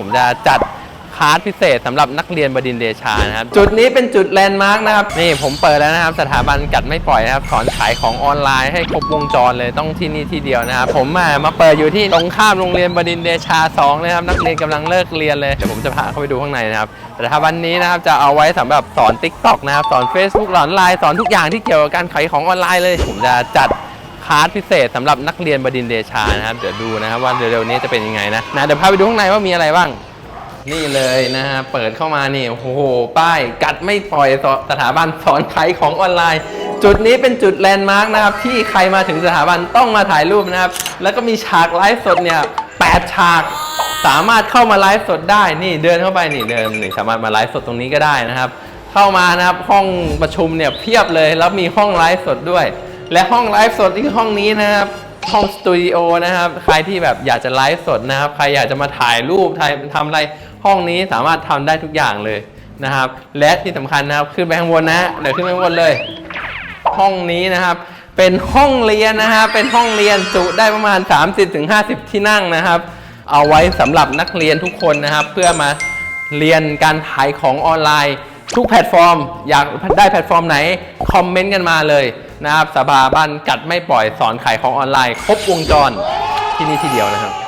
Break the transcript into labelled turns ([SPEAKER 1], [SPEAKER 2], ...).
[SPEAKER 1] ผมจะจัดคลาสพิเศษสำหรับนักเรียนบดินทร์เดชานะครับ จุดนี้เป็นจุดแลนด์มาร์กนะครับ นี่ผมเปิดแล้วนะครับ สถาบันกัดไม่ปล่อยนะครับ สอนขายของออนไลน์ให้ครบวงจรเลยต้องที่นี่ที่เดียวนะครับ ผมมามาเปิดอยู่ที่ตรงข้ามโรงเรียนบดินทร์เดชา2เลยครับ นักเรียนกำลังเลิกเรียนเลย เดี๋ยวผมจะพาเข้าไปดูข้างในนะครับ สถาบันนี้นะครับจะเอาไว้สำหรับสอน t ิ k t o k นะครับ สอน Facebook สอนไลน์สอนทุกอย่างที่เกี่ยวกับการขายของออนไลน์เลย ผมจะจัด คลาสพิเศษสำหรับนักเรียนบดินเดชานะครับ เดี๋ยวดูนะครับว่าเร็วๆนี้จะเป็นยังไงนะนะเดี๋ยวพาไปดูข้างในว่ามีอะไรบ้าง นี่เลยนะฮะเปิดเข้ามานี่โอ้โหป้ายกัดไม่ปล่อยสสถาบันสอนขายของออนไลน์ จุดนี้เป็นจุดแลนด์มาร์กนะครับที่ใครมาถึงสถาบันต้องมาถ่ายรูปนะครับ แล้วก็มีฉากไลฟ์สดเนี่ยแปดฉากสามารถเข้ามาไลฟ์สดได้ นี่เดินเข้าไปนี่เดินนี่สามารถมาไลฟ์สดตรงนี้ก็ได้นะครับ เข้ามานะครับห้องประชุมเนี่ยเพียบเลยแล้วมีห้องไลฟ์สดด้วย และห้องไลฟ์สดที่ห้องนี้นะครับห้องสตูดิโอนะครับ ใครที่แบบอยากจะไลฟ์สดนะครับ ใครอยากจะมาถ่ายรูปถ่ายทำอะไรห้องนี้สามารถทำได้ทุกอย่างเลยนะครับ และที่สำคัญนะครับขึ้นไปข้างบนนะเดี๋ยวขึ้นไปข้างบนเลย ห้องนี้นะครับ เป็นห้องเรียนนะฮะเป็นห้องเรียนจุได้ประมาณ 30-50 ที่นั่งนะครับ เอาไว้สำหรับนักเรียนทุกคนนะครับ เพื่อมาเรียนการขายของออนไลน์ ทุกแพลตฟอร์ม อยากได้แพลตฟอร์มไหน คอมเมนต์กันมาเลยนะครับสบาบันกัดไม่ปล่อยสอนขายของออนไลน์ ครบวงจรที่นี่ที่เดียวนะครับ